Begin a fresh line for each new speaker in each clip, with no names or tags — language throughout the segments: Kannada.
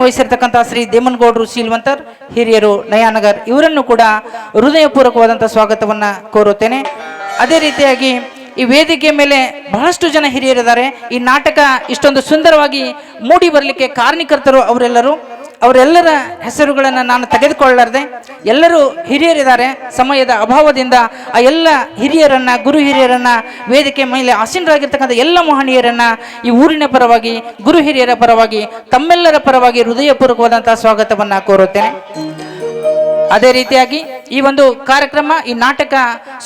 ವಹಿಸಿರ್ತಕ್ಕಂಥ ಶ್ರೀ ದೇಮನ್ಗೌಡರು ಶೀಲ್ವಂತರ್ ಹಿರಿಯರು, ನಯಾನಗರ್, ಇವರನ್ನು ಕೂಡ ಹೃದಯಪೂರ್ವಕವಾದಂಥ ಸ್ವಾಗತವನ್ನು ಕೋರುತ್ತೇನೆ. ಅದೇ ರೀತಿಯಾಗಿ ಈ ವೇದಿಕೆ ಮೇಲೆ ಬಹಳಷ್ಟು ಜನ ಹಿರಿಯರಿದ್ದಾರೆ. ಈ ನಾಟಕ ಇಷ್ಟೊಂದು ಸುಂದರವಾಗಿ ಮೂಡಿ ಬರಲಿಕ್ಕೆ ಕಾರಣಕರ್ತರು ಅವರೆಲ್ಲರೂ. ಅವರೆಲ್ಲರ ಹೆಸರುಗಳನ್ನು ನಾನು ತೆಗೆದುಕೊಳ್ಳಾರ್ದೆ ಎಲ್ಲರೂ ಹಿರಿಯರಿದ್ದಾರೆ. ಸಮಯದ ಅಭಾವದಿಂದ ಆ ಎಲ್ಲ ಹಿರಿಯರನ್ನು, ಗುರು ಹಿರಿಯರನ್ನು, ವೇದಿಕೆ ಮೇಲೆ ಆಸೀನರಾಗಿರ್ತಕ್ಕಂಥ ಎಲ್ಲ ಮಹನೀಯರನ್ನು ಈ ಊರಿನ ಪರವಾಗಿ, ಗುರು ಹಿರಿಯರ ಪರವಾಗಿ, ತಮ್ಮೆಲ್ಲರ ಪರವಾಗಿ ಹೃದಯಪೂರ್ವಕವಾದಂತಹ ಸ್ವಾಗತವನ್ನು ಕೋರುತ್ತೇನೆ. ಅದೇ ರೀತಿಯಾಗಿ ಈ ಒಂದು ಕಾರ್ಯಕ್ರಮ, ಈ ನಾಟಕ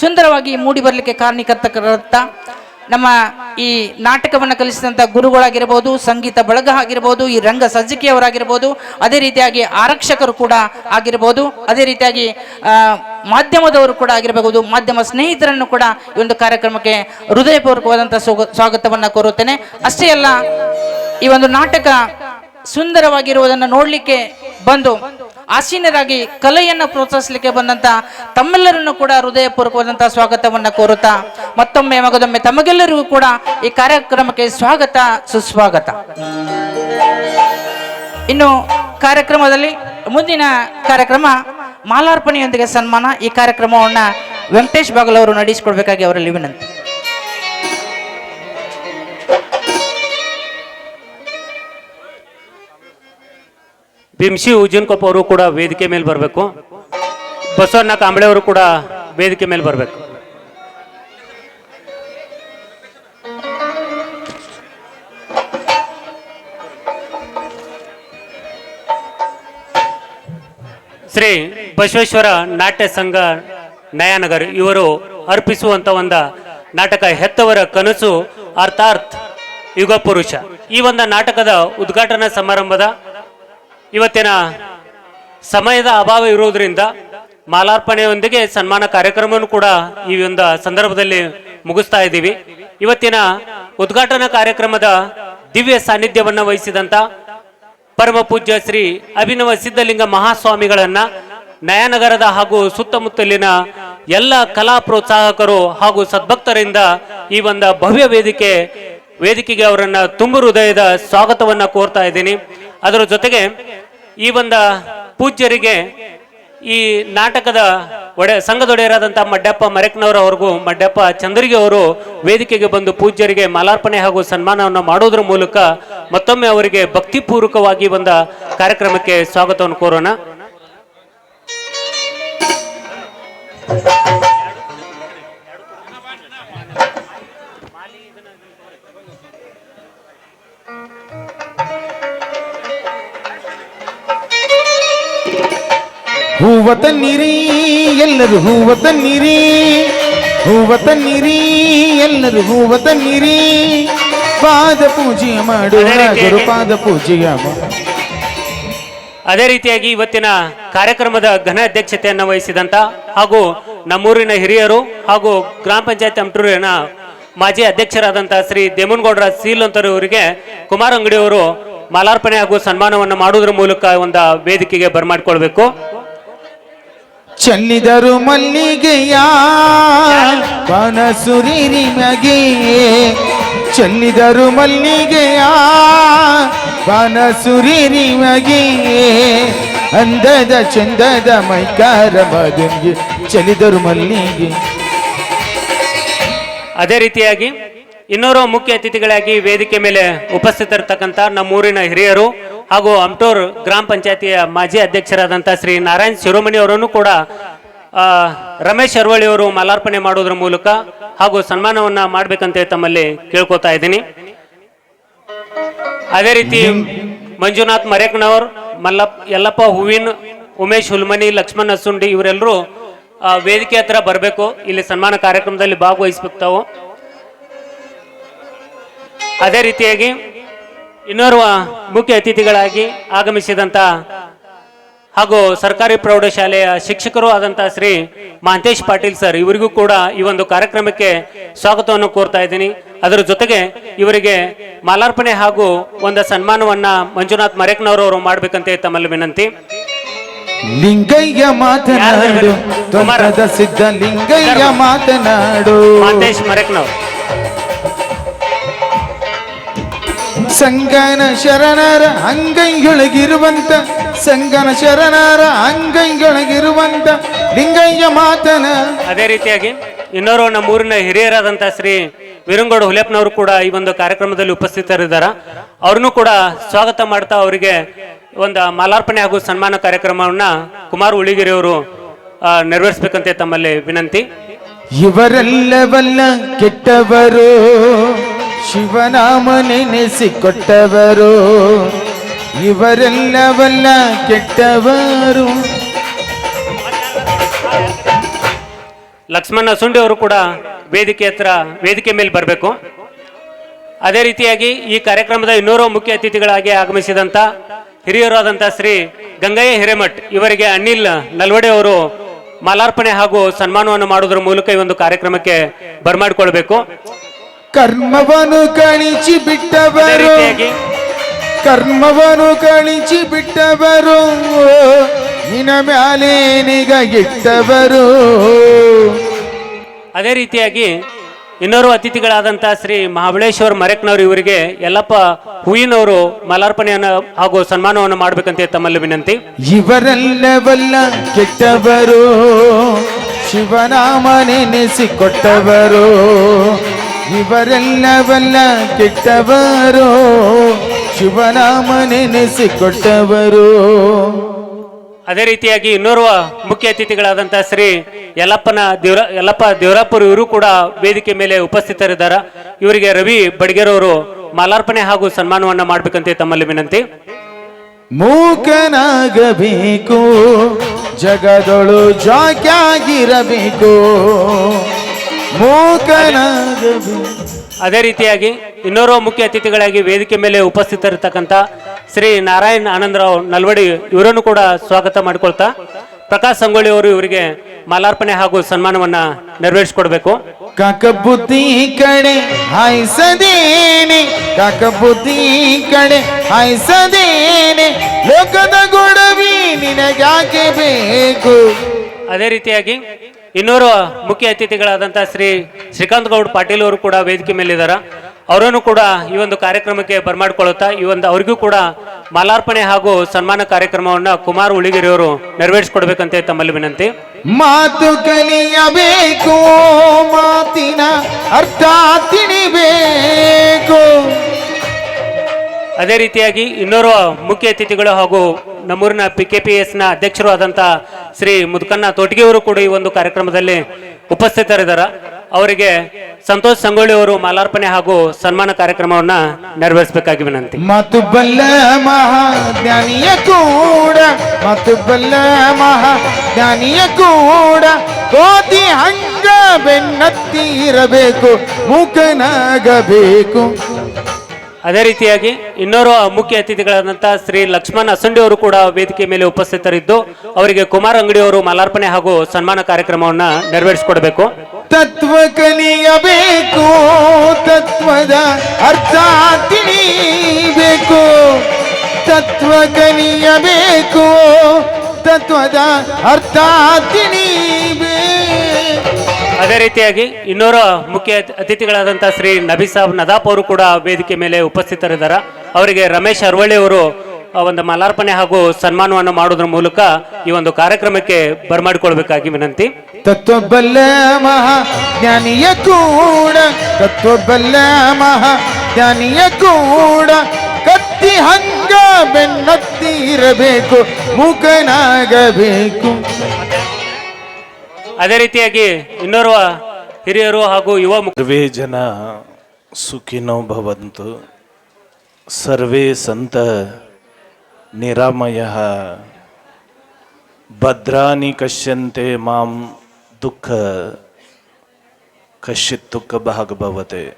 ಸುಂದರವಾಗಿ ಮೂಡಿ ಬರಲಿಕ್ಕೆ ಕಾರಣಕರ್ತಕರಂತ ನಮ್ಮ ಈ ನಾಟಕವನ್ನು ಕಲಿಸಿದಂಥ ಗುರುಗಳಾಗಿರ್ಬೋದು, ಸಂಗೀತ ಬಳಗ ಆಗಿರ್ಬೋದು, ಈ ರಂಗ ಸಜ್ಜಿಕೆಯವರಾಗಿರ್ಬೋದು, ಅದೇ ರೀತಿಯಾಗಿ ಆರಕ್ಷಕರು ಕೂಡ ಆಗಿರ್ಬೋದು, ಅದೇ ರೀತಿಯಾಗಿ ಮಾಧ್ಯಮದವರು ಕೂಡ ಆಗಿರಬಹುದು ಮಾಧ್ಯಮ ಸ್ನೇಹಿತರನ್ನು ಕೂಡ ಈ ಒಂದು ಕಾರ್ಯಕ್ರಮಕ್ಕೆ ಹೃದಯಪೂರ್ವಕವಾದಂಥ ಸ್ವಾಗತವನ್ನು ಕೋರುತ್ತೇನೆ. ಅಷ್ಟೇ ಅಲ್ಲ, ಈ ಒಂದು ನಾಟಕ ಸುಂದರವಾಗಿರುವುದನ್ನು ನೋಡಲಿಕ್ಕೆ ಬಂದು ಆಸೀನರಾಗಿ ಕಲೆಯನ್ನು ಪ್ರೋತ್ಸಾಹಿಸಲಿಕ್ಕೆ ಬಂದಂತ ತಮ್ಮೆಲ್ಲರನ್ನು ಕೂಡ ಹೃದಯಪೂರ್ವಕವಾದಂತಹ ಸ್ವಾಗತವನ್ನು ಕೋರುತ್ತಾ ಮತ್ತೊಮ್ಮೆ ಮಗದೊಮ್ಮೆ ತಮಗೆಲ್ಲರಿಗೂ ಕೂಡ ಈ ಕಾರ್ಯಕ್ರಮಕ್ಕೆ ಸ್ವಾಗತ, ಸುಸ್ವಾಗತ. ಇನ್ನು ಕಾರ್ಯಕ್ರಮದಲ್ಲಿ ಮುಂದಿನ ಕಾರ್ಯಕ್ರಮ ಮಾಲಾರ್ಪಣೆಯೊಂದಿಗೆ ಸನ್ಮಾನ. ಈ ಕಾರ್ಯಕ್ರಮವನ್ನ ವೆಂಕಟೇಶ್ ಬಾಗಲ್ ಅವರು ನಡೆಸಿಕೊಡ್ಬೇಕಾಗಿ ಅವರಲ್ಲಿ ವಿನಂತಿ.
ಬಿಂಶಿ ಉಜ್ಜನ್ಕೊಪ್ಪ ಅವರು ಕೂಡ ವೇದಿಕೆ ಮೇಲೆ ಬರಬೇಕು. ಬಸವಣ್ಣ ಕಾಂಬಳೆ ಅವರು ಕೂಡ ವೇದಿಕೆ ಮೇಲೆ ಬರಬೇಕು. ಶ್ರೀ ಬಸವೇಶ್ವರ ನಾಟ್ಯ ಸಂಘ ನಯಾನಗರ್ ಇವರು ಅರ್ಪಿಸುವಂತ ಒಂದು ನಾಟಕ ಹೆತ್ತವರ ಕನಸು ಅರ್ಥಾರ್ಥ ಯುಗ ಪುರುಷ. ಈ ಒಂದು ನಾಟಕದ ಉದ್ಘಾಟನಾ ಸಮಾರಂಭದ ಇವತ್ತಿನ ಸಮಯದ ಅಭಾವ ಇರುವುದರಿಂದ ಮಾಲಾರ್ಪಣೆಯೊಂದಿಗೆ ಸನ್ಮಾನ ಕಾರ್ಯಕ್ರಮವನ್ನು ಕೂಡ ಈ ಒಂದು ಸಂದರ್ಭದಲ್ಲಿ ಮುಗಿಸ್ತಾ ಇದ್ದೀವಿ. ಇವತ್ತಿನ ಉದ್ಘಾಟನಾ ಕಾರ್ಯಕ್ರಮದ ದಿವ್ಯ ಸಾನ್ನಿಧ್ಯವನ್ನ ವಹಿಸಿದಂತ ಪರಮ ಪೂಜ್ಯ ಶ್ರೀ ಅಭಿನವ ಸಿದ್ಧಲಿಂಗ ಮಹಾಸ್ವಾಮಿಗಳನ್ನ ನಯನಗರದ ಹಾಗೂ ಸುತ್ತಮುತ್ತಲಿನ ಎಲ್ಲ ಕಲಾ ಪ್ರೋತ್ಸಾಹಕರು ಹಾಗೂ ಸದ್ಭಕ್ತರಿಂದ ಈ ಒಂದು ಭವ್ಯ ವೇದಿಕೆ, ವೇದಿಕೆಗೆ ಅವರನ್ನ ತುಂಬು ಹೃದಯದ ಸ್ವಾಗತವನ್ನ ಕೋರ್ತಾ ಇದ್ದೀನಿ. ಅದರ ಜೊತೆಗೆ ಈ ಒಂದು ಪೂಜ್ಯರಿಗೆ ಈ ನಾಟಕದ ಒಡೆ ಸಂಘದೊಡೆಯರಾದಂಥ ಮಡ್ಯಪ್ಪ ಮರೆಕ್ನವರ ಅವ್ರಿಗೂ ಮಡ್ಯಪ್ಪ ಚಂದ್ರಿಗೆ ಅವರು ವೇದಿಕೆಗೆ ಬಂದು ಪೂಜ್ಯರಿಗೆ ಮಾಲಾರ್ಪಣೆ ಹಾಗೂ ಸನ್ಮಾನವನ್ನು ಮಾಡೋದ್ರ ಮೂಲಕ ಮತ್ತೊಮ್ಮೆ ಅವರಿಗೆ ಭಕ್ತಿಪೂರ್ವಕವಾಗಿ ಬಂದ ಕಾರ್ಯಕ್ರಮಕ್ಕೆ ಸ್ವಾಗತವನ್ನು ಕೋರೋಣ.
ಹೂವ ತನ್ನಿರಿ ಎಲ್ಲರೂ ಹೂವ ತನ್ನಿರಿ ಹೂವ ತನ್ನಿರಿ ಎಲ್ಲರೂ ಹೂವ ತನ್ನಿರಿ ಪಾದ ಪೂಜೆ ಮಾಡುವ
ಅದೇ ರೀತಿಯಾಗಿ-
ಗುರುಪಾದ ಪೂಜೆಯ
ಅದೇ ರೀತಿಯಾಗಿ ಇವತ್ತಿನ ಕಾರ್ಯಕ್ರಮದ ಘನ ಅಧ್ಯಕ್ಷತೆಯನ್ನು ವಹಿಸಿದಂತ ಹಾಗೂ ನಮ್ಮೂರಿನ ಹಿರಿಯರು ಹಾಗೂ ಗ್ರಾಮ ಪಂಚಾಯತ್ ಅಮಟೂರಿನ ಮಾಜಿ ಅಧ್ಯಕ್ಷರಾದಂತ ಶ್ರೀ ದೇಮನಗೌಡರ ಸೀಲಂತರು ಅವರಿಗೆ ಕುಮಾರ್ ಅಂಗಡಿಯವರು ಮಾಲಾರ್ಪಣೆ ಹಾಗೂ ಸನ್ಮಾನವನ್ನು ಮಾಡುವುದರ ಮೂಲಕ ಒಂದು ವೇದಿಕೆಗೆ ಬರಮಾಡಿಕೊಳ್ಬೇಕು.
ಚೆಲ್ಲಿದರು ಮಲ್ಲಿಗೆಯ ಕನಸುರಿ ನಿಮಗೆ. ಚೆಲ್ಲಿದರು ಮಲ್ಲಿಗೆಯ ಕನಸುರಿ ನಿಮಗೆ. ಅಂದದ ಚಂದದ ಮೈಕಾರ ಮದನ್ಗೆ ಚೆಲ್ಲಿದರು ಮಲ್ಲಿಗೆ.
ಅದೇ ರೀತಿಯಾಗಿ ಇನ್ನೋರ್ವ ಮುಖ್ಯ ಅತಿಥಿಗಳಾಗಿ ವೇದಿಕೆ ಮೇಲೆ ಉಪಸ್ಥಿತರಿರ್ತಕ್ಕಂಥ ನಮ್ಮೂರಿನ ಹಿರಿಯರು ಹಾಗೂ ಅಮ್ಟೋರ್ ಗ್ರಾಮ ಪಂಚಾಯತಿಯ ಮಾಜಿ ಅಧ್ಯಕ್ಷರಾದಂಥ ಶ್ರೀ ನಾರಾಯಣ್ ಶಿರೋಮಣಿ ಅವರನ್ನು ಕೂಡ ರಮೇಶ್ ಅರವಳ್ಳಿ ಅವರು ಮಾಲಾರ್ಪಣೆ ಮಾಡೋದ್ರ ಮೂಲಕ ಹಾಗೂ ಸನ್ಮಾನವನ್ನ ಮಾಡ್ಬೇಕಂತ ತಮ್ಮಲ್ಲಿ ಕೇಳ್ಕೊತಾ ಇದ್ದೀನಿ. ಅದೇ ರೀತಿ ಮಂಜುನಾಥ್ ಮರೇಕ್ನವರ್, ಮಲ್ಲಪ್ಪ, ಯಲ್ಲಪ್ಪ ಹೂವಿನ, ಉಮೇಶ್ ಹುಲ್ಮನಿ, ಲಕ್ಷ್ಮಣ್ ಅಸುಂಡಿ ಇವರೆಲ್ಲರೂ ವೇದಿಕೆ ಹತ್ರ ಬರಬೇಕು. ಇಲ್ಲಿ ಸನ್ಮಾನ ಕಾರ್ಯಕ್ರಮದಲ್ಲಿ ಭಾಗವಹಿಸ್ಬೇಕು ಅದೇ ರೀತಿಯಾಗಿ ಇನ್ನೋರ್ವ ಮುಖ್ಯ ಅತಿಥಿಗಳಾಗಿ ಆಗಮಿಸಿದಂತ ಹಾಗೂ ಸರ್ಕಾರಿ ಪ್ರೌಢಶಾಲೆಯ ಶಿಕ್ಷಕರು ಆದಂತ ಶ್ರೀ ಮಾಂತೇಶ್ ಪಾಟೀಲ್ ಸರ್ ಇವರಿಗೂ ಕೂಡ ಈ ಒಂದು ಕಾರ್ಯಕ್ರಮಕ್ಕೆ ಸ್ವಾಗತವನ್ನು ಕೋರ್ತಾ ಇದ್ದೀನಿ. ಅದರ ಜೊತೆಗೆ ಇವರಿಗೆ ಮಾಲಾರ್ಪಣೆ ಹಾಗೂ ಒಂದು ಸನ್ಮಾನವನ್ನ ಮಂಜುನಾಥ್ ಮರೇಕ್ನವರವರು ಮಾಡ್ಬೇಕಂತ ತಮ್ಮಲ್ಲಿ ವಿನಂತಿ.
ಲಿಂಗಯ್ಯ ಮಾತನಾಡು ಸಿದ್ಧ ಲಿಂಗಯ್ಯ ಮಾತನಾಡು.
ಮಹಂತೇಶ್ ಮರೇಕ್ನವ್ರು.
ಸಂಗನ ಶರಣರ ಅಂಗೈಯೊಳಗಿರುವಂತ ಸಂಗನ ಶರಣರ ಅಂಗೈಯೊಳಗಿರುವಂತ ಲಿಂಗಯ್ಯ ಮಾತನ.
ಅದೇ ರೀತಿಯಾಗಿ ಇನ್ನೋರು ನಮ್ಮ ಊರಿನ ಹಿರಿಯರಾದಂಥ ಶ್ರೀ ವೀರಂಗೋಡು ಹುಲೇಪ್ನವರು ಕೂಡ ಈ ಒಂದು ಕಾರ್ಯಕ್ರಮದಲ್ಲಿ ಉಪಸ್ಥಿತರಿದ್ದಾರೆ. ಅವ್ರನ್ನೂ ಕೂಡ ಸ್ವಾಗತ ಮಾಡ್ತಾ ಅವರಿಗೆ ಒಂದು ಮಾಲಾರ್ಪಣೆ ಹಾಗೂ ಸನ್ಮಾನ ಕಾರ್ಯಕ್ರಮವನ್ನ ಕುಮಾರ್ ಉಳಿಗಿರಿ ಅವರು ನೆರವೇರಿಸಬೇಕಂತೆ ತಮ್ಮಲ್ಲಿ ವಿನಂತಿ.
ಇವರೆಲ್ಲವಲ್ಲ ಕೆಟ್ಟವರು. ಶಿವನಾಮ ನೆನೆಸಿಕೊಟ್ಟವರು ಇವರೆಲ್ಲವಲ್ಲ ಕೆಟ್ಟವರು.
ಲಕ್ಷ್ಮಣ ಸುಂಡಿ ಅವರು ಕೂಡ ವೇದಿಕೆ ಹತ್ರ ವೇದಿಕೆ ಮೇಲೆ ಬರಬೇಕು. ಅದೇ ರೀತಿಯಾಗಿ ಈ ಕಾರ್ಯಕ್ರಮದ ಇನ್ನೂರು ಮುಖ್ಯ ಅತಿಥಿಗಳಾಗಿ ಆಗಮಿಸಿದಂಥ ಹಿರಿಯರಾದಂಥ ಶ್ರೀ ಗಂಗಯ್ಯ ಹಿರೇಮಠ್ ಇವರಿಗೆ ಅನಿಲ್ ನಲ್ವಡೆ ಅವರು ಮಾಲಾರ್ಪಣೆ ಹಾಗೂ ಸನ್ಮಾನವನ್ನು ಮಾಡುವುದರ ಮೂಲಕ ಈ ಒಂದು ಕಾರ್ಯಕ್ರಮಕ್ಕೆ ಬರಮಾಡಿಕೊಳ್ಬೇಕು
ಕರ್ಮವನ್ನು ಕಳಿಸಿ
ಅದೇ
ಬಿಟ್ಟವರು
ರೀತಿಯಾಗಿ
ಕರ್ಮವನ್ನು ಕಳಿಸಿ ಬಿಟ್ಟವರು. ನಿನ ಮ್ಯಾಲೇನಿಗ ಇಟ್ಟವರು.
ಅದೇ ರೀತಿಯಾಗಿ ಇನ್ನೋರು ಅತಿಥಿಗಳಾದಂಥ ಶ್ರೀ ಮಹಾಬಳೇಶ್ವರ ಮರೆಕ್ನವರು ಇವರಿಗೆ ಎಲ್ಲಪ್ಪ ಹೂವಿನವರು ಮಲಾರ್ಪಣೆಯನ್ನು ಹಾಗೂ ಸನ್ಮಾನವನ್ನು ಮಾಡಬೇಕಂತ ತಮ್ಮಲ್ಲಿ ವಿನಂತಿ.
ಇವರೆಲ್ಲವಲ್ಲ ಕೆಟ್ಟವರು. ಶಿವನಾಮ ನೆನೆಸಿಕೊಟ್ಟವರು ಇವರೆಲ್ಲವಲ್ಲ ಕೆಟ್ಟವರು ಶಿವನಾಮ ನೆನೆಸಿಕೊಟ್ಟವರು
ಅದೇ ರೀತಿಯಾಗಿ ಇನ್ನೋರ್ವ ಮುಖ್ಯ ಅತಿಥಿಗಳಾದಂತಹ ಶ್ರೀ ಯಲ್ಲಪ್ಪನ ದೇವರ ಯಲ್ಲಪ್ಪ ದೇವರಾಪುರ ಇವರು ಕೂಡ ವೇದಿಕೆ ಮೇಲೆ ಉಪಸ್ಥಿತರಿದ್ದಾರೆ. ಇವರಿಗೆ ರವಿ ಬಡ್ಗೇರವರು ಮಾಲಾರ್ಪಣೆ ಹಾಗೂ ಸನ್ಮಾನವನ್ನ ಮಾಡಬೇಕಂತೆ ತಮ್ಮಲ್ಲಿ ವಿನಂತಿ.
ಮೂಕನಾಗಬೇಕು ಜಗದೊಳು ಜಾಗ್ಯಾಗಿರಬೇಕು
ಅದೇ ರೀತಿಯಾಗಿ ಇನ್ನೋರ್ವ ಮುಖ್ಯ ಅತಿಥಿಗಳಾಗಿ ವೇದಿಕೆ ಮೇಲೆ ಉಪಸ್ಥಿತರಿರ್ತಕ್ಕಂಥ ಶ್ರೀ ನಾರಾಯಣ್ ಆನಂದರಾವ್ ನಲ್ವಡಿ ಇವರನ್ನು ಕೂಡ ಸ್ವಾಗತ ಮಾಡಿಕೊಳ್ತಾ ಪ್ರಕಾಶ್ ಸಂಗೊಳ್ಳಿ ಅವರು ಇವರಿಗೆ ಮಾಲಾರ್ಪಣೆ ಹಾಗೂ ಸನ್ಮಾನವನ್ನ ನೆರವೇರಿಸಿಕೊಡ್ಬೇಕು.
ಕಾಕ ಬುದ್ಧಿ ಕಡೆ ಹಾಯಿಸದೇನೆ. ಕಾಕ ಬುದ್ಧಿ ಕಡೆ ಹಾಯ್ಸದೇನೆ. ಲೋಕದ ಗೊಡವಿ ನಿನಗಾಕೆ ಬೇಕು?
ಅದೇ ರೀತಿಯಾಗಿ ಇನ್ನೋರು ಮುಖ್ಯ ಅತಿಥಿಗಳಾದಂಥ ಶ್ರೀ ಶ್ರೀಕಾಂತ್ ಗೌಡ್ ಪಾಟೀಲ್ ಅವರು ಕೂಡ ವೇದಿಕೆ ಮೇಲಿದ್ದಾರೆ ಅವರನ್ನು ಕೂಡ ಈ ಒಂದು ಕಾರ್ಯಕ್ರಮಕ್ಕೆ ಬರ್ಮಾಡ್ಕೊಳ್ಳುತ್ತಾ, ಈ ಒಂದು ಅವರಿಗೂ ಕೂಡ ಮಾಲಾರ್ಪಣೆ ಹಾಗೂ ಸನ್ಮಾನ ಕಾರ್ಯಕ್ರಮವನ್ನ ಕುಮಾರ್ ಉಳಿಗಿರಿ ಅವರು ನೆರವೇರಿಸಿಕೊಡ್ಬೇಕಂತ ತಮ್ಮಲ್ಲಿ ವಿನಂತಿ.
ಮಾತು ಕಲಿಯಬೇಕು, ಮಾತಿನ ಅರ್ಥ ತಿಳಿಬೇಕು.
ಅದೇ ರೀತಿಯಾಗಿ ಇನ್ನೋರ್ವ ಮುಖ್ಯ ಅತಿಥಿಗಳು ಹಾಗೂ ನಮ್ಮೂರಿನ ಪಿ ಕೆ ಪಿ ಎಸ್ನ ಅಧ್ಯಕ್ಷರು ಆದಂಥ ಶ್ರೀ ಮುದುಕನ್ನ ತೊಟಗಿಯವರು ಕೂಡ ಈ ಒಂದು ಕಾರ್ಯಕ್ರಮದಲ್ಲಿ ಉಪಸ್ಥಿತರಿದ್ದಾರೆ. ಅವರಿಗೆ ಸಂತೋಷ್ ಸಂಗೊಳ್ಳಿ ಅವರು ಮಾಲಾರ್ಪಣೆ ಹಾಗೂ ಸನ್ಮಾನ ಕಾರ್ಯಕ್ರಮವನ್ನ ನೆರವೇರಿಸಬೇಕಾಗಿ ವಿನಂತಿ.
ಮತ್ತು ಬಲ್ಲ ಮಹಾಜ್ಞಾನಿಯ ಕೂಡ ಮತ್ತು ಬಲ್ಲ ಮಹಾಜ್ಞಾನಿಯ ಕೂಡ, ಕೋತಿ ಹಂಗ ಬೆನ್ನತ್ತಿ ಇರಬೇಕು ಮೂಕನಾಗಬೇಕು.
ಅದೇ ರೀತಿಯಾಗಿ ಇನ್ನೋರು ಮುಖ್ಯ ಅತಿಥಿಗಳಾದಂಥ ಶ್ರೀ ಲಕ್ಷ್ಮಣ್ ಅಸಂಡಿ ಅವರು ಕೂಡ ವೇದಿಕೆ ಮೇಲೆ ಉಪಸ್ಥಿತರಿದ್ದು, ಅವರಿಗೆ ಕುಮಾರ್ ಅಂಗಡಿ ಅವರು ಮಾಲಾರ್ಪಣೆ ಹಾಗೂ ಸನ್ಮಾನ ಕಾರ್ಯಕ್ರಮವನ್ನ ನೆರವೇರಿಸಿಕೊಡಬೇಕು.
ತತ್ವ ಕಲಿಯಬೇಕು ತತ್ವದ ಅರ್ಥ ತಿಳಿಬೇಕು. ತತ್ವ ಕಲಿಯಬೇಕು ತತ್ವದ ಅರ್ಥ ತಿಳಿಬೇಕು
ಅದೇ ರೀತಿಯಾಗಿ ಇನ್ನೋರ ಮುಖ್ಯ ಅತಿಥಿಗಳಾದಂಥ ಶ್ರೀ ನಬಿ ಸಾಬ್ ನದಾಪ್ ಅವರು ಕೂಡ ವೇದಿಕೆ ಮೇಲೆ ಉಪಸ್ಥಿತರಿದ್ದಾರೆ. ಅವರಿಗೆ ರಮೇಶ್ ಅರವಳ್ಳಿ ಅವರು ಒಂದು ಮಾಲಾರ್ಪಣೆ ಹಾಗೂ ಸನ್ಮಾನವನ್ನು ಮಾಡೋದ್ರ ಮೂಲಕ ಈ ಒಂದು ಕಾರ್ಯಕ್ರಮಕ್ಕೆ ಬರಮಾಡಿಕೊಳ್ಬೇಕಾಗಿ ವಿನಂತಿ.
ತತ್ವಬಲ್ಲ ಮಹಾ ಜ್ಞಾನಿಯ ಕೂಡ, ತತ್ವಬಲ್ಲ ಮಹಾ ಜ್ಞಾನಿಯ ಕೂಡ, ಕತ್ತಿ ಹಂಗ ಬೆನ್ನತ್ತಿರಬೇಕು ಮುಖನಾಗಬೇಕು
ಅದೇ ರೀತಿಯಾಗಿ ಇನ್ನೋರ್ವ ಹಿರಿಯರು ಹಾಗೂ ಯುವ
ಸರ್ವೇ ಜನ ಸುಖಿನೋ ಭವಂತು. ಸರ್ವೇ ಸಂತ ನಿರಾಮಯ. ಭದ್ರಾನಿ ಕಶ್ಯಂತೆ ಮಾಂ ದುಃಖ. ಕಶ್ಚಿತ್ ದುಃಖ ಭಾಗಭವತೆ.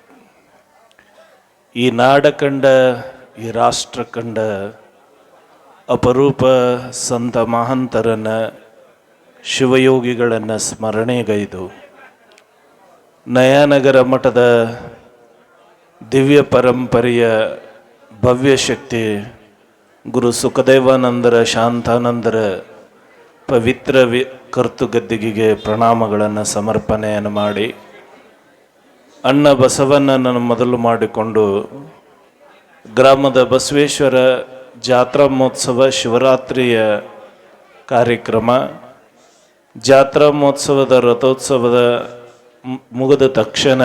ಈ ನಾಡ ಕಂಡ ಈ ರಾಷ್ಟ್ರ ಕಂಡ ಅಪರೂಪ ಸಂತ ಮಹಾಂತರನ ಶಿವಯೋಗಿಗಳನ್ನು ಸ್ಮರಣೆಗೈದು ನಯಾನಗರ ಮಠದ ದಿವ್ಯ ಪರಂಪರೆಯ ಭವ್ಯ ಶಕ್ತಿ ಗುರು ಸುಖದೇವಾನಂದರ ಶಾಂತಾನಂದರ ಪವಿತ್ರ ವಿ ಕರ್ತುಗದ್ದಿಗೆಗೆ ಪ್ರಣಾಮಗಳನ್ನು ಸಮರ್ಪಣೆಯನ್ನು ಮಾಡಿ ಅಣ್ಣ ಬಸವಣ್ಣನನ್ನು ಮೊದಲು ಮಾಡಿಕೊಂಡು ಗ್ರಾಮದ ಬಸವೇಶ್ವರ ಜಾತ್ರಾ ಮಹೋತ್ಸವ ಶಿವರಾತ್ರಿಯ ಕಾರ್ಯಕ್ರಮ ಜಾತ್ರಾ ಮಹೋತ್ಸವದ, ರಥೋತ್ಸವದ ಮುಗಿದ ತಕ್ಷಣ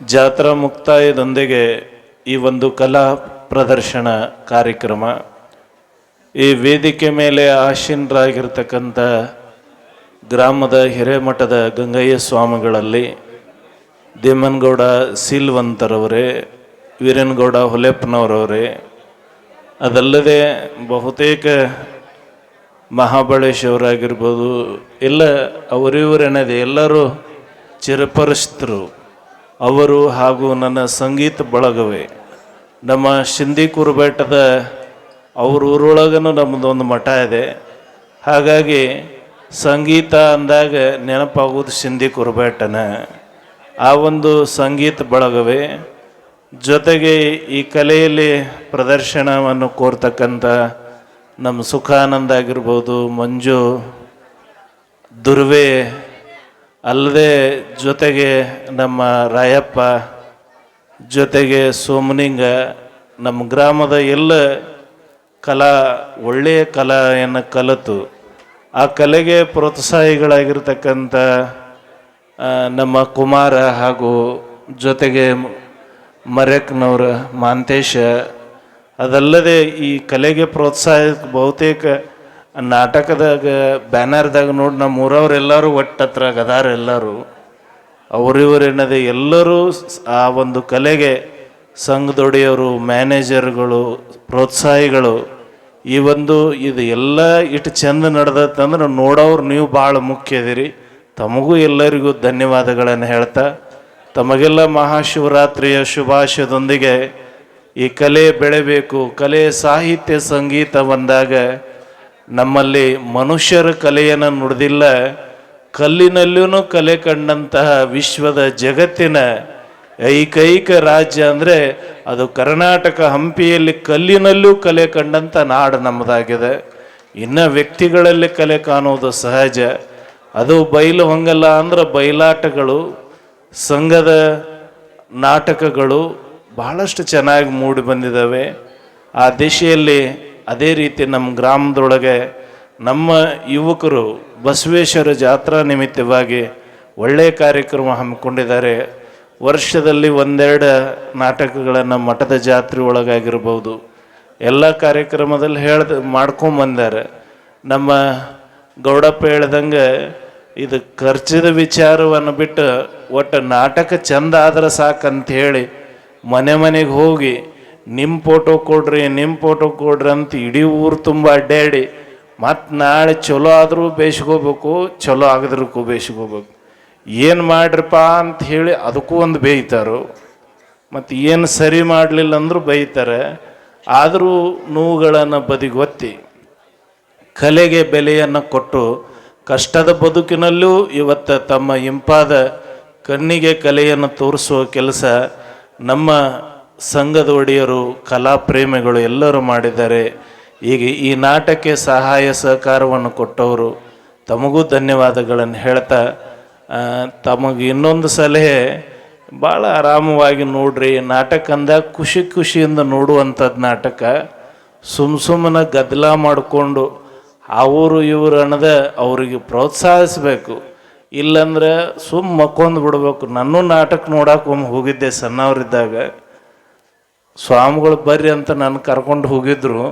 ಜಾತ್ರಾ ಮುಕ್ತಾಯದೊಂದಿಗೆ ಈ ಒಂದು ಕಲಾ ಪ್ರದರ್ಶನ ಕಾರ್ಯಕ್ರಮ, ಈ ವೇದಿಕೆ ಮೇಲೆ ಆಶೀನರಾಗಿರ್ತಕ್ಕಂಥ ಗ್ರಾಮದ ಹಿರೇಮಠದ ಗಂಗಯ್ಯ ಸ್ವಾಮಿಗಳಲ್ಲಿ ದೇಮನಗೌಡ ಸೀಲ್ವಂತರವರೇ, ವೀರನಗೌಡ ಹೊಲೆಪ್ಪನವರವರೇ, ಅದಲ್ಲದೆ ಬಹುತೇಕ ಮಹಾಬಳೇಶ್ವರಾಗಿರ್ಬೋದು ಎಲ್ಲ ಅವರಿವರೇನದೆ ಎಲ್ಲರೂ ಚಿರಪರಿಚಿತರು. ಅವರು ಹಾಗೂ ನನ್ನ ಸಂಗೀತ ಬಳಗವೇ. ನಮ್ಮ ಶಿಂದಿ ಕುರುಬೇಟದ ಅವ್ರ ಊರೊಳಗನು ನಮ್ಮದೊಂದು ಮಠ ಇದೆ. ಹಾಗಾಗಿ ಸಂಗೀತ ಅಂದಾಗ ನೆನಪಾಗೋದು ಶಿಂದಿ ಕುರುಬೇಟನ. ಆ ಒಂದು ಸಂಗೀತ ಬಳಗವೇ. ಜೊತೆಗೆ ಈ ಕಲೆಯಲ್ಲಿ ಪ್ರದರ್ಶನವನ್ನು ಕೋರ್ತಕ್ಕಂಥ ನಮ್ಮ ಸುಖಾನಂದ ಆಗಿರ್ಬೋದು, ಮಂಜು, ದುರ್ವೆ, ಅಲ್ಲದೆ ಜೊತೆಗೆ ನಮ್ಮ ರಾಯಪ್ಪ, ಜೊತೆಗೆ ಸೋಮನಿಂಗ ನಮ್ಮ ಗ್ರಾಮದ ಎಲ್ಲ ಕಲಾ, ಒಳ್ಳೆಯ ಕಲೆಯನ್ನು ಕಲಿತು, ಆ ಕಲೆಗೆ ಪ್ರೋತ್ಸಾಹಿಗಳಾಗಿರ್ತಕ್ಕಂಥ ನಮ್ಮ ಕುಮಾರ ಹಾಗೂ ಜೊತೆಗೆ ಮರೆಕ್ನವ್ರ ಮಾಂತೇಶ ಅದಲ್ಲದೆ ಈ ಕಲೆಗೆ ಪ್ರೋತ್ಸಾಹ ಬಹುತೇಕ ನಾಟಕದಾಗ, ಬ್ಯಾನರ್ದಾಗ ನೋಡಿ ನಮ್ಮ ಊರವ್ರೆಲ್ಲರೂ ಒಟ್ಟತ್ರ ಗದಾರ ಎಲ್ಲರೂ. ಅವರಿವರೇನದೆ ಎಲ್ಲರೂ ಆ ಒಂದು ಕಲೆಗೆ ಸಂಘದೊಡೆಯವರು ಮ್ಯಾನೇಜರ್ಗಳು, ಪ್ರೋತ್ಸಾಹಿಗಳು, ಈ ಒಂದು ಇದು ಎಲ್ಲ ಇಟ್ಟು ಚೆಂದ ನಡೆದತ್ತಂದ್ರೆ ನೋಡೋರು ನೀವು ಭಾಳ ಮುಖ್ಯ ಇದೀರಿ. ತಮಗೂ ಎಲ್ಲರಿಗೂ ಧನ್ಯವಾದಗಳನ್ನು ಹೇಳ್ತಾ, ತಮಗೆಲ್ಲ ಮಹಾಶಿವರಾತ್ರಿಯ ಶುಭಾಶಯದೊಂದಿಗೆ ಈ ಕಲೆ ಬೆಳೆಬೇಕು. ಕಲೆ ಸಾಹಿತ್ಯ ಸಂಗೀತ ಬಂದಾಗ ನಮ್ಮಲ್ಲಿ ಮನುಷ್ಯರ ಕಲೆಯನ್ನು ನುಡಿದಿಲ್ಲ. ಕಲ್ಲಿನಲ್ಲೂ ಕಲೆ ಕಂಡಂತಹ ವಿಶ್ವದ ಜಗತ್ತಿನ ಏಕೈಕ ರಾಜ್ಯ ಅಂದರೆ ಅದು ಕರ್ನಾಟಕ ಹಂಪಿಯಲ್ಲಿ ಕಲ್ಲಿನಲ್ಲೂ ಕಲೆ ಕಂಡಂಥ ನಾಡು ನಮ್ಮದಾಗಿದೆ. ಇನ್ನು ವ್ಯಕ್ತಿಗಳಲ್ಲಿ ಕಲೆ ಕಾಣುವುದು ಸಹಜ. ಅದು ಬಯಲು ಹೊಂಗಲ್ಲ ಅಂದ್ರೆ ಬಯಲಾಟಗಳು ಸಂಘದ ನಾಟಕಗಳು ಬಹಳಷ್ಟು ಚೆನ್ನಾಗಿ ಮೂಡಿ ಬಂದಿದ್ದಾವೆ. ಆ ದಿಶೆಯಲ್ಲಿ ಅದೇ ರೀತಿ ನಮ್ಮ ಗ್ರಾಮದೊಳಗೆ ನಮ್ಮ ಯುವಕರು ಬಸವೇಶ್ವರ ಜಾತ್ರಾ ನಿಮಿತ್ತವಾಗಿ ಒಳ್ಳೆಯ ಕಾರ್ಯಕ್ರಮ ಹಮ್ಮಿಕೊಂಡಿದ್ದಾರೆ. ವರ್ಷದಲ್ಲಿ ಒಂದೆರಡು ನಾಟಕಗಳನ್ನು ಮಠದ ಜಾತ್ರೆ ಒಳಗಾಗಿರ್ಬೋದು. ಎಲ್ಲ ಕಾರ್ಯಕ್ರಮದಲ್ಲಿ ಹೇಳ್ದ ಮಾಡ್ಕೊಂಬಂದಾರೆ ನಮ್ಮ ಗೌಡಪ್ಪ ಹೇಳ್ದಂಗೆ ಇದು ಖರ್ಚಿದ ವಿಚಾರವನ್ನು ಬಿಟ್ಟು ಒಟ್ಟು ನಾಟಕ ಚಂದ ಆದ್ರೆ ಸಾಕಂತ ಹೇಳಿ ಮನೆ ಮನೆಗೆ ಹೋಗಿ ನಿಮ್ಮ ಫೋಟೋ ಕೊಡ್ರಿ ನಿಮ್ಮ ಫೋಟೋ ಕೊಡ್ರಿ ಅಂತ ಇಡೀ ಊರು ತುಂಬ ಅಡ್ಡಾಡಿ ಮತ್ತು ನಾಳೆ ಚಲೋ ಆದರೂ ಬೇಯಿಸ್ಕೋಬೇಕು ಚಲೋ ಆಗದ್ರಕ್ಕೂ ಬೇಯಿಸ್ಕೋಬೇಕು ಏನು ಮಾಡ್ರಪ್ಪ ಅಂತ ಹೇಳಿ ಅದಕ್ಕೂ ಒಂದು ಬೇಯ್ತಾರೋ. ಮತ್ತು ಏನು ಸರಿ ಮಾಡಲಿಲ್ಲ ಅಂದರೂ ಬೈತಾರೆ ಆದರೂ ನೋವುಗಳನ್ನು ಬದಿಗೊತ್ತಿ, ಕಲೆಗೆ ಬೆಲೆಯನ್ನು ಕೊಟ್ಟು, ಕಷ್ಟದ ಬದುಕಿನಲ್ಲೂ ಇವತ್ತು ತಮ್ಮ ಇಂಪಾದ ಕಣ್ಣಿಗೆ ಕಲೆಯನ್ನು ತೋರಿಸುವ ಕೆಲಸ ನಮ್ಮ ಸಂಘದ ಒಡೆಯರು, ಕಲಾ ಪ್ರೇಮಿಗಳು ಎಲ್ಲರೂ ಮಾಡಿದ್ದಾರೆ. ಈಗ ಈ ನಾಟಕ್ಕೆ ಸಹಾಯ ಸಹಕಾರವನ್ನು ಕೊಟ್ಟವರು ತಮಗೂ ಧನ್ಯವಾದಗಳನ್ನು ಹೇಳ್ತಾ ತಮಗೆ ಇನ್ನೊಂದು ಸಲಹೆ, ಭಾಳ ಆರಾಮವಾಗಿ ನೋಡ್ರಿ ನಾಟಕ ಅಂದಾಗ ಖುಷಿ ಖುಷಿಯಿಂದ ನೋಡುವಂಥದ್ದು ನಾಟಕ. ಸುಮ್ ಸುಮ್ಮನೆ ಗದ್ದಲ ಮಾಡಿಕೊಂಡು ಅವರು ಇವರು ಅನ್ನದ ಅವರಿಗೆ ಪ್ರೋತ್ಸಾಹಿಸ್ಬೇಕು. ಇಲ್ಲಂದ್ರೆ ಸುಮ್ಮ ಮಕ್ಕೊಂದು ಬಿಡ್ಬೇಕು. ನನ್ನೂ ನಾಟಕ ನೋಡಕ್ಕೆ ಒಮ್ಮೆ ಹೋಗಿದ್ದೆ ಸಣ್ಣವರಿದ್ದಾಗ. ಸ್ವಾಮಿಗಳು ಬರ್ರಿ ಅಂತ ನಾನು ಕರ್ಕೊಂಡು ಹೋಗಿದ್ರು.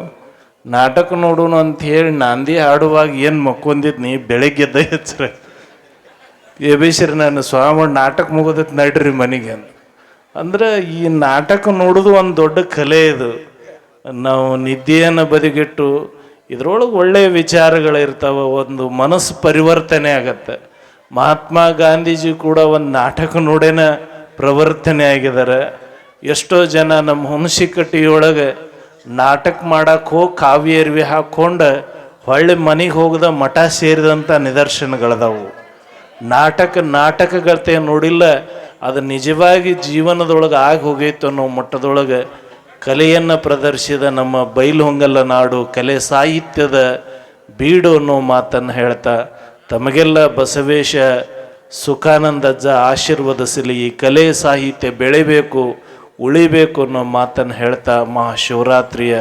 ನಾಟಕ ನೋಡೋಣ ಅಂತ ಹೇಳಿ ನಾಂದಿ ಹಾಡುವಾಗ ಏನು ಮಕ್ಕೊಂದಿದ್ನಿ ಬೆಳಗ್ಗೆ ಎದ್ದ ಹೆಚ್ಚರ ಎಬೇಶ್ರಿ ನಾನು ಸ್ವಾಮಿ ನಾಟಕ ಮುಗೋದಕ್ಕೆ ನಡ್ರಿ ಮನೆಗೆ ಅಂದ್ರೆ ಈ ನಾಟಕ ನೋಡೋದು ಒಂದು ದೊಡ್ಡ ಕಲೆ ಇದು. ನಾವು ನಿದ್ದೆಯನ್ನು ಬದಿಗಿಟ್ಟು ಇದ್ರೊಳಗೆ ಒಳ್ಳೆಯ ವಿಚಾರಗಳಿರ್ತಾವೆ, ಒಂದು ಮನಸ್ಸು ಪರಿವರ್ತನೆ ಆಗತ್ತೆ. ಮಹಾತ್ಮ ಗಾಂಧೀಜಿ ಕೂಡ ಒಂದು ನಾಟಕ ನೋಡೇನ ಪ್ರವರ್ತನೆ ಆಗಿದ್ದಾರೆ ಎಷ್ಟೋ ಜನ ನಮ್ಮ ಹುಣಸಿಕಟ್ಟಿಯೊಳಗೆ ನಾಟಕ ಮಾಡಕ್ಕೆ ಹೋಗಿ ಕಾವ್ಯ ಅರಿವಿ ಹಾಕ್ಕೊಂಡು ಹೊಳ್ಳಿ ಮನೆಗೆ ಹೋಗದ ಮಠ ಸೇರಿದಂಥ ನಿದರ್ಶನಗಳದಾವು. ನಾಟಕ ನಾಟಕಗಳತೆ ನೋಡಿಲ್ಲ, ಅದು ನಿಜವಾಗಿ ಜೀವನದೊಳಗೆ ಆಗಿ ಹೋಗೈತು ಅನ್ನೋ ಮಟ್ಟದೊಳಗೆ ಕಲೆಯನ್ನು ಪ್ರದರ್ಶಿಸಿದ ನಮ್ಮ ಬೈಲುಹೊಂಗಲ ನಾಡು ಕಲೆ ಸಾಹಿತ್ಯದ ಬೀಡು ಅನ್ನೋ ಮಾತನ್ನು ಹೇಳ್ತಾ ತಮಗೆಲ್ಲ ಬಸವೇಶ ಸುಖಾನಂದಜ್ಜ ಆಶೀರ್ವದಿಸಲಿ, ಈ ಕಲೆ ಸಾಹಿತ್ಯ ಬೆಳಿಬೇಕು, ಉಳಿಬೇಕು ಅನ್ನೋ ಮಾತನ್ನು ಹೇಳ್ತಾ ಮಹಾಶಿವರಾತ್ರಿಯ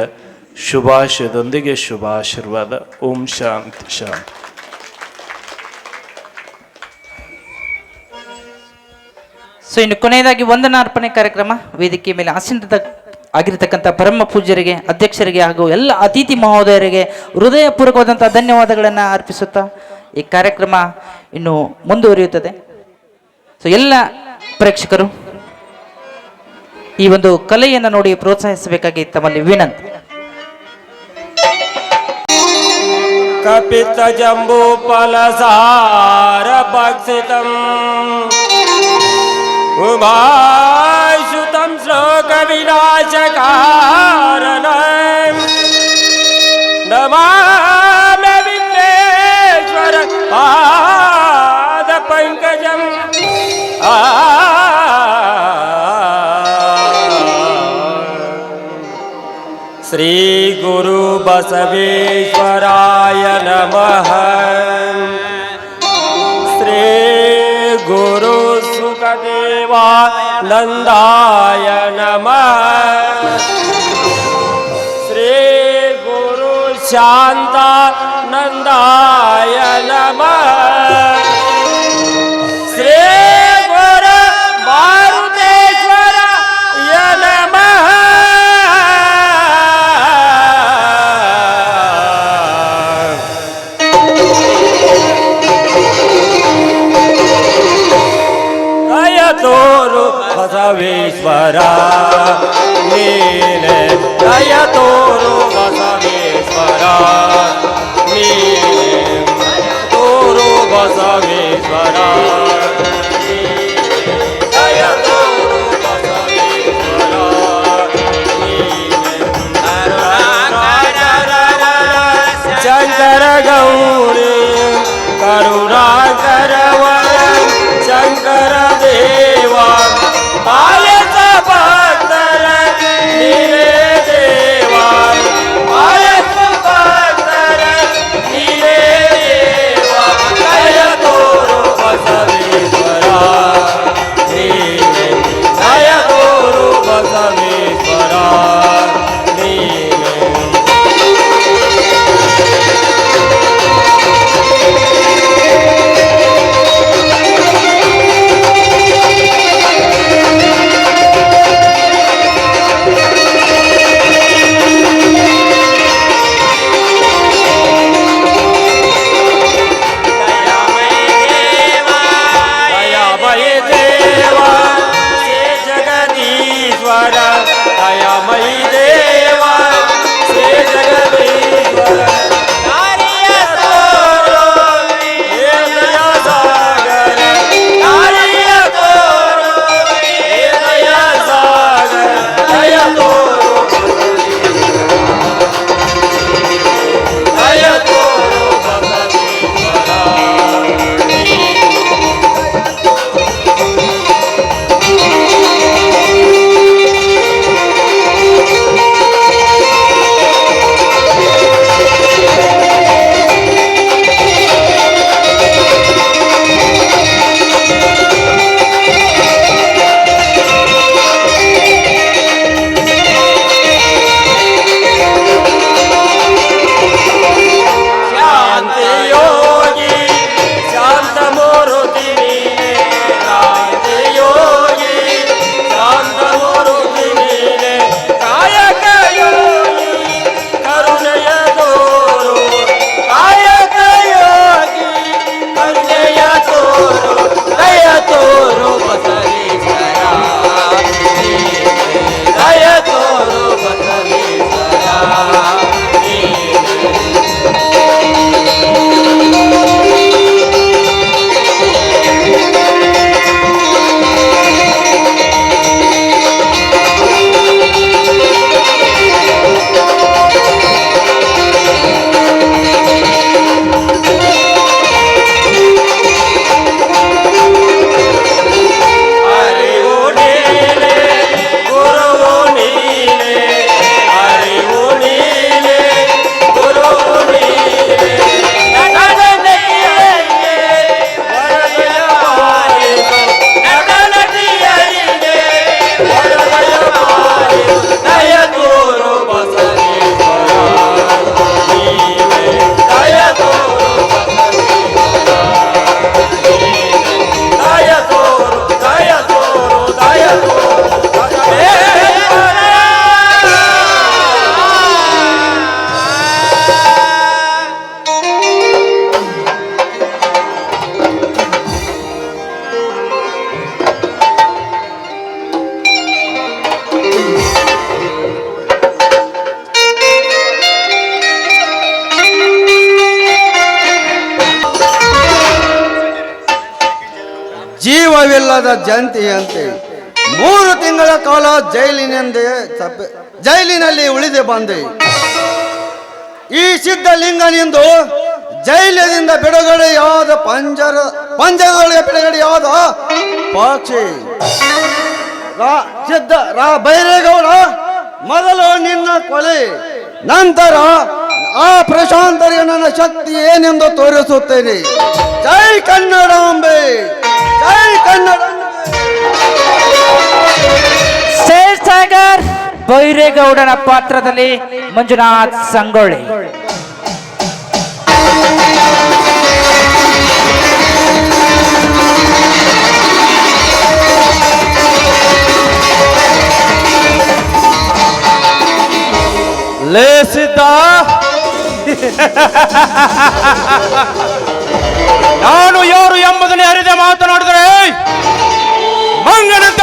ಶುಭಾಶಯದೊಂದಿಗೆ ಶುಭಾಶೀರ್ವಾದ. ಓಂ ಶಾಂತಿ ಶಾಂತಿ.
ಸೊ ಇನ್ನು ಕೊನೆಯದಾಗಿ ವಂದನಾರ್ಪಣೆ ಕಾರ್ಯಕ್ರಮ. ವೇದಿಕೆ ಮೇಲೆ ಆಸೀನದ ಆಗಿರತಕ್ಕಂಥ ಪರಮ ಪೂಜ್ಯರಿಗೆ, ಅಧ್ಯಕ್ಷರಿಗೆ ಹಾಗೂ ಎಲ್ಲ ಅತಿಥಿ ಮಹೋದಯರಿಗೆ ಹೃದಯಪೂರ್ವಕವಾದಂಥ ಧನ್ಯವಾದಗಳನ್ನು ಅರ್ಪಿಸುತ್ತಾ ಈ ಕಾರ್ಯಕ್ರಮ ಇನ್ನು ಮುಂದುವರಿಯುತ್ತದೆ. ಸೊ ಎಲ್ಲ ಪ್ರೇಕ್ಷಕರು, ಈ ಒಂದು ಕಲೆಯನ್ನು ನೋಡಿ ಪ್ರೋತ್ಸಾಹಿಸಬೇಕಾಗಿ ತಮ್ಮಲ್ಲಿ ವಿನಂತಿ.
ಕಪಿತ ಜಂಬೂಪಲ ಸಾರ ಭಕ್ಷಿತಂ. ಉಭಾಷುತಂ ಶ್ಲೋಕ ವಿನಾಶಕಾರಣ. ನಮಃ बसवेश्वराय नमः। श्रीगुरुसुखदेवा नन्दाय नमः। शांता नन्दाय नमः।
शंकर शंकर देवा. पायचा पात्र ಜೈಲಿನಿಂದ ಜೈಲಿನಲ್ಲಿ ಉಳಿದೆ ಬಂದೆ. ಈ ಸಿದ್ಧಲಿಂಗನೆಂದು ಜೈಲಿನಿಂದ ಬಿಡುಗಡೆಯಾದ ಪಂಜರ, ಪಂಜರಗಳಿಗೆ ಬಿಡುಗಡೆಯಾದ ಪಕ್ಷಿ. ರಾ, ಸಿದ್ಧ, ರಾ ಬೈರೇಗೌಡ, ಮೊದಲು ನಿನ್ನ ಕೊಲೆ, ನಂತರ ಆ ಪ್ರಶಾಂತರಿಗೆ ನನ್ನ ಶಕ್ತಿ ಏನೆಂದು ತೋರಿಸುತ್ತೇನೆ. ಜೈ ಕನ್ನಡಾಂಬೆ ಜೈ ಕನ್ನಡಾಂಬೆ
ಸ್ಟೇಜ್ ಟೈಗರ್ ಬೈರೇಗೌಡನ ಪಾತ್ರದಲ್ಲಿ ಮಂಜುನಾಥ್ ಸಂಗೊಳ್ಳಿ.
ಲೇಸಿದ್ದ? ನಾನು ಯಾರು ಎಂಬುದನ್ನು ಅರಿದೆ ಮಾತನಾಡಿದರೆ ಮಂಗನಂತ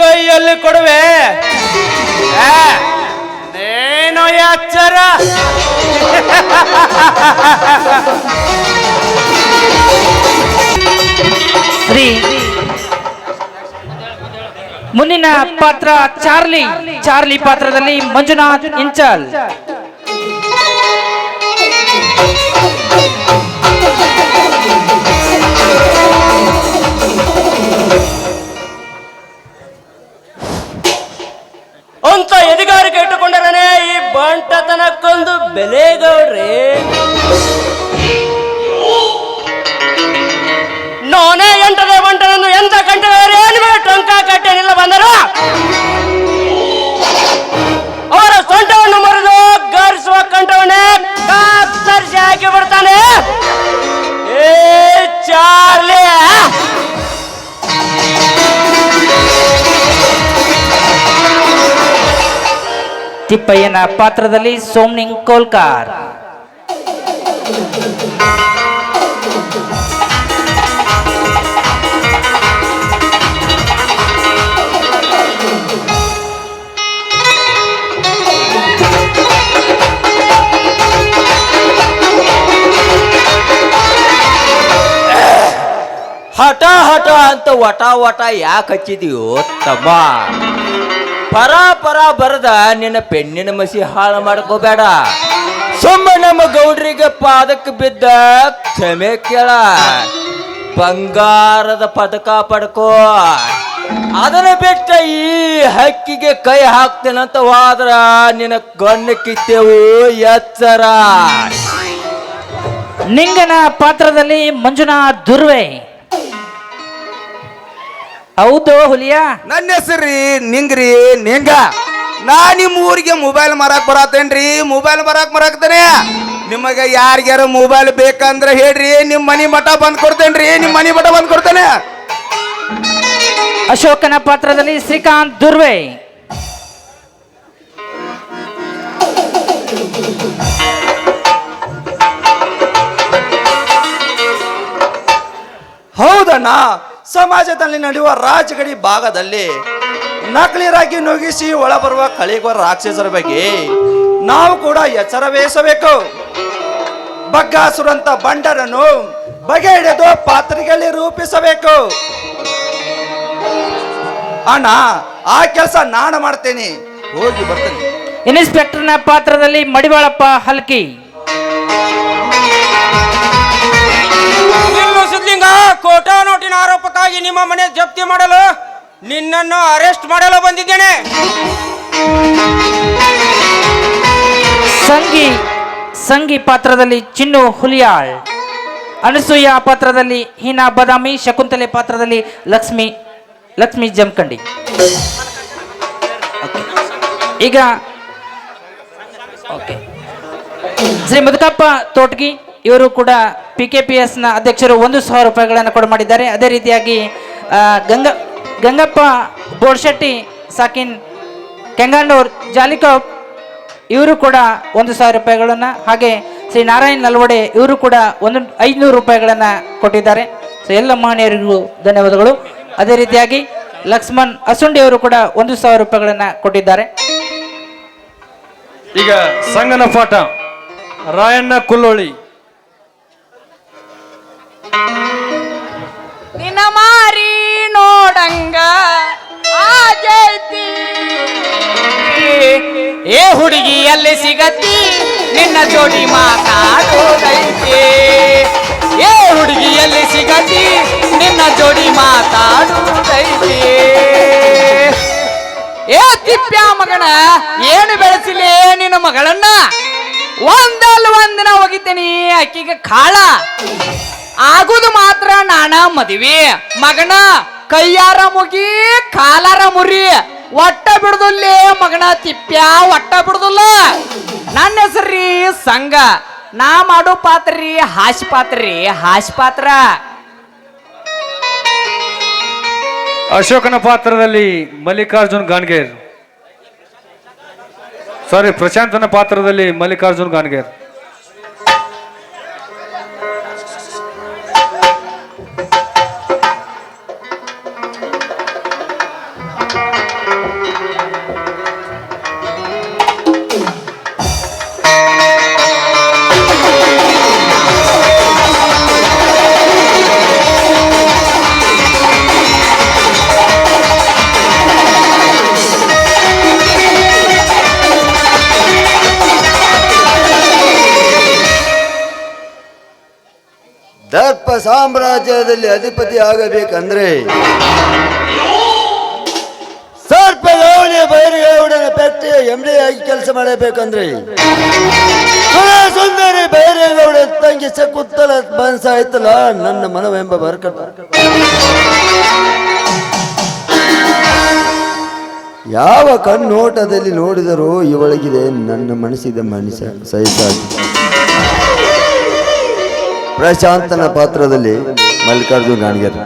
ಕೈಯಲ್ಲಿ ಕೊಡುವೆ. ಏನೋ ಎಚ್ಚರ
ಶ್ರೀ ಮುಂದಿನ ಪಾತ್ರ ಚಾರ್ಲಿ ಚಾರ್ಲಿ ಪಾತ್ರದಲ್ಲಿ ಮಂಜುನಾಥ್ ಇಂಚಲ್.
ಅಂತ ಎದುಗಾರಿಕೆ ಇಟ್ಟುಕೊಂಡರನೆ ಈ ಬಂಟತನಕ್ಕೊಂದು ಬೆಲೆ ಗೌಡ್ರಿ ನಾನೇ ಎಂಟನೇ ಬಂಟನನ್ನು ಎಂತ ಕಂಠವೇರೆ ನಿಮಗೆ ಟೊಂಕ ಕಟ್ಟೇನಿಲ್ಲ ಬಂದರು
ತಿಪ್ಪಯ್ಯನ ಪಾತ್ರದಲ್ಲಿ ಸೋಮ್ನಿಂಗ್ ಕೋಲ್ಕಾರ್.
ಹಠ ಹಠ ಅಂತ ವಟ ವಟ ಯಾಕೆ ಹಚ್ಚಿದೀಯೋ ತಮ್ಮ. ಪರ ಪರ ಬರದ ನಿನ್ನ ಪೆಣ್ಣಿನ ಮಸಿ ಹಾಳು ಮಾಡ್ಕೋಬೇಡ. ಸುಮ್ಮ ನಮ್ಮ ಗೌಡ್ರಿಗೆ ಪಾದಕ್ಕೆ ಬಿದ್ದ ಕ್ಷಮೆ ಕೇಳ. ಬಂಗಾರದ ಪದಕ ಪಡ್ಕೋ. ಅದನ್ನ ಬಿಟ್ಟ ಈ ಹಕ್ಕಿಗೆ ಕೈ ಹಾಕ್ತೇನಂತ ಹೋದ್ರ ನಿನ್ನ ಗಣ್ಣ ಕಿತ್ತೇವು ಎಚ್ಚರ.
ನಿಂಗನ ಪಾತ್ರದಲ್ಲಿ ಮಂಜುನಾಥ್ ದುರ್ವೆ. ಹೌದು ಹುಲಿಯ.
ನನ್ನ ಹೆಸರು ನಿಂಗ್ರಿ ನಿಂಗ. ನಾ ನಿಮ್ಮ ಊರಿಗೆ ಮೊಬೈಲ್ ಮಾರಾಕ್ ಬರತ್ತೇನ್ರಿ? ಮೊಬೈಲ್ ಮಾರಾಕ್ ಬರಾಕ್ತಾನೆ ನಿಮಗೆ ಯಾರಿಗ್ಯಾರ ಮೊಬೈಲ್ ಬೇಕಂದ್ರೆ ಹೇಳ್ರಿ ನಿಮ್ಮ ಮನಿ ಮಠ ಬಂದ್ ಕೊಡ್ತೇನ್ರಿ ನಿಮ್ಮ ಮನಿ ಮಠ ಬಂದ್ ಕೊಡ್ತೇನೆ.
ಅಶೋಕನ ಪಾತ್ರದಲ್ಲಿ ಶ್ರೀಕಾಂತ್ ದುರ್ವೆ.
ಹೌದಣ್ಣ. ಸಮಾಜದಲ್ಲಿ ನಡೆಯುವ ರಾಜಗಡಿ ಭಾಗದಲ್ಲಿ ನಕಲಿರಾಗಿ ನುಗಿಸಿ ಒಳಬರುವ ಕಳಿಗೋ ರಾಕ್ಷಸರ ಬಗ್ಗೆ ನಾವು ಕೂಡ ಎಚ್ಚರ ವಹಿಸಬೇಕು ಬಗ್ಗಾಸುರಂತ ಬಂಡರನ್ನು ಬಗೆ ಹಿಡಿದು ಪಾತ್ರೆಗಳಲ್ಲಿ ರೂಪಿಸಬೇಕು. ಅಣ್ಣ, ಆ ಕೆಲಸ ನಾನು ಮಾಡ್ತೇನೆ. ಹೋಗಿ ಬರ್ತೇನೆ.
ಇನ್ಸ್ಪೆಕ್ಟರ್ನ ಪಾತ್ರದಲ್ಲಿ ಮಡಿವಾಳಪ್ಪ ಹಲ್ಕಿ.
ಕೋಟಾ ನೋಟಿನ ಆರೋಪಕ್ಕಾಗಿ ನಿಮ್ಮ ಮನೆ ಜಪ್ತಿ ಮಾಡಲು ನಿನ್ನನ್ನು ಅರೆಸ್ಟ್ ಮಾಡಲು ಬಂದಿದ್ದೇನೆ.
ಸಂಗಿ ಸಂಗಿ ಪಾತ್ರದಲ್ಲಿ ಚಿನ್ನು ಹುಲಿಯಾಳ್, ಅನಸೂಯ ಪಾತ್ರದಲ್ಲಿ ಹೀನಾ ಬದಾಮಿ, ಶಕುಂತಲೆ ಪಾತ್ರದಲ್ಲಿ ಲಕ್ಷ್ಮಿ ಲಕ್ಷ್ಮಿ ಜಮಖಂಡಿ. ಈಗ ಶ್ರೀ ಮಧುಕಪ್ಪ ತೋಟ್ಗಿ ಇವರು ಕೂಡ ಪಿ ಕೆ ಪಿ ಎಸ್ನ ಅಧ್ಯಕ್ಷರು ಒಂದು ಸಾವಿರ ರೂಪಾಯಿಗಳನ್ನು ಕೂಡ ಮಾಡಿದ್ದಾರೆ. ಅದೇ ರೀತಿಯಾಗಿ ಗಂಗ, ಗಂಗಪ್ಪ ಬೋಡ್ಶೆಟ್ಟಿ ಸಾಕಿನ್ ಕೆಂಗಣ್ಣೂರ್ ಜಾಲಿಕಪ್ ಇವರು ಕೂಡ ಒಂದು ಸಾವಿರ ರೂಪಾಯಿಗಳನ್ನು ಹಾಗೆ ಶ್ರೀ ನಾರಾಯಣ್ ನಲ್ವಡೆ ಇವರು ಕೂಡ ಒಂದು ಐದುನೂರು ರೂಪಾಯಿಗಳನ್ನು ಕೊಟ್ಟಿದ್ದಾರೆ. ಸೊ, ಎಲ್ಲ ಮಹನೀಯರಿಗೂ ಧನ್ಯವಾದಗಳು. ಅದೇ ರೀತಿಯಾಗಿ ಲಕ್ಷ್ಮಣ್ ಅಸುಂಡಿ ಅವರು ಕೂಡ ಒಂದು ಸಾವಿರ ರೂಪಾಯಿಗಳನ್ನು ಕೊಟ್ಟಿದ್ದಾರೆ.
ಈಗ ಸಂಗನ ಪಾಠ ರಾಯಣ್ಣ ಕುಲ್ಲೋಳಿ.
ನಿನ್ನ ಮಾರಿ ನೋಡಂಗ ಆಜೈತಿ
ಏ ಹುಡುಗಿ, ಎಲ್ಲಿ ಸಿಗತಿ? ನಿನ್ನ ಜೋಡಿ ಮಾತಾಡೋದೈತೆ. ಏ ಹುಡುಗಿ, ಎಲ್ಲಿ ಸಿಗತಿ? ನಿನ್ನ ಜೋಡಿ ಮಾತಾಡೋದೈತೆ.
ಏ ತಿಪ್ಪ್ಯ ಮಗನ, ಏನು ಬೆಳೆಸಿಲೇ ನಿನ್ನ ಮಗಳನ್ನ? ಒಂದಲ್ಲ ಒಂದಿನ ಹೋಗಿದ್ದೀನಿ ಅಕ್ಕಿಗೆ ಕಾಳ. ಆಗುದು ಮಾತ್ರ ನಾನ ಮದುವೆ. ಮಗನ ಕೈಯಾರ ಮುಗಿ ಕಾಲಾರ ಮುರಿ. ಒಟ್ಟ ಬಿಡುದಿಲ್ಲೇ ಮಗನ ತಿಪ್ಪ್ಯ, ಒಟ್ಟ ಬಿಡುದಿಲ್ಲ. ನನ್ನ ಹೆಸರಿ ಸಂಘ. ನಾ ಮಾಡೋ ಪಾತ್ರಿ ರೀ ಪಾತ್ರಿ ಹಾಸಿ ಪಾತ್ರ.
ಅಶೋಕನ ಪಾತ್ರದಲ್ಲಿ ಮಲ್ಲಿಕಾರ್ಜುನ್ ಗಾನ್ಗೇರ್ ಸಾರಿ ಪ್ರಶಾಂತನ ಪಾತ್ರದಲ್ಲಿ ಮಲ್ಲಿಕಾರ್ಜುನ್ ಗಾನ್ಗೇರ್
ಸಾಮ್ರಾಜ್ಯದಲ್ಲಿ ಅಧಿಪತಿ ಆಗಬೇಕಂದ್ರೆ ಸರ್ಪ ಗೌಳಿಯ ಪೆಟ್ಟಿಯ ಎಮ್ಡೆ ಆಗಿ ಕೆಲಸ ಮಾಡಬೇಕಂದ್ರೆ ಸುಂದರಿ ಬೈರೇಗೌಡ ತಂಗಿ ಸಕುತ್ತಲ ಬನ್ಸ ಆಯ್ತಲ್ಲ ನನ್ನ ಮನವೆಂಬ ಬರ್ಕ ಯಾವ ಕಣ್ಣೋಟದಲ್ಲಿ ನೋಡಿದರೂ ಇವಳಿಗಿದೆ ನನ್ನ ಮನಸ್ಸಿದ ಮನಸ್ಸ ಸಹಿಸಾಗಿ ಪ್ರಶಾಂತನ ಪಾತ್ರದಲ್ಲಿ ಮಲ್ಲಿಕಾರ್ಜುನ್ ಗಾಣಿಗರ್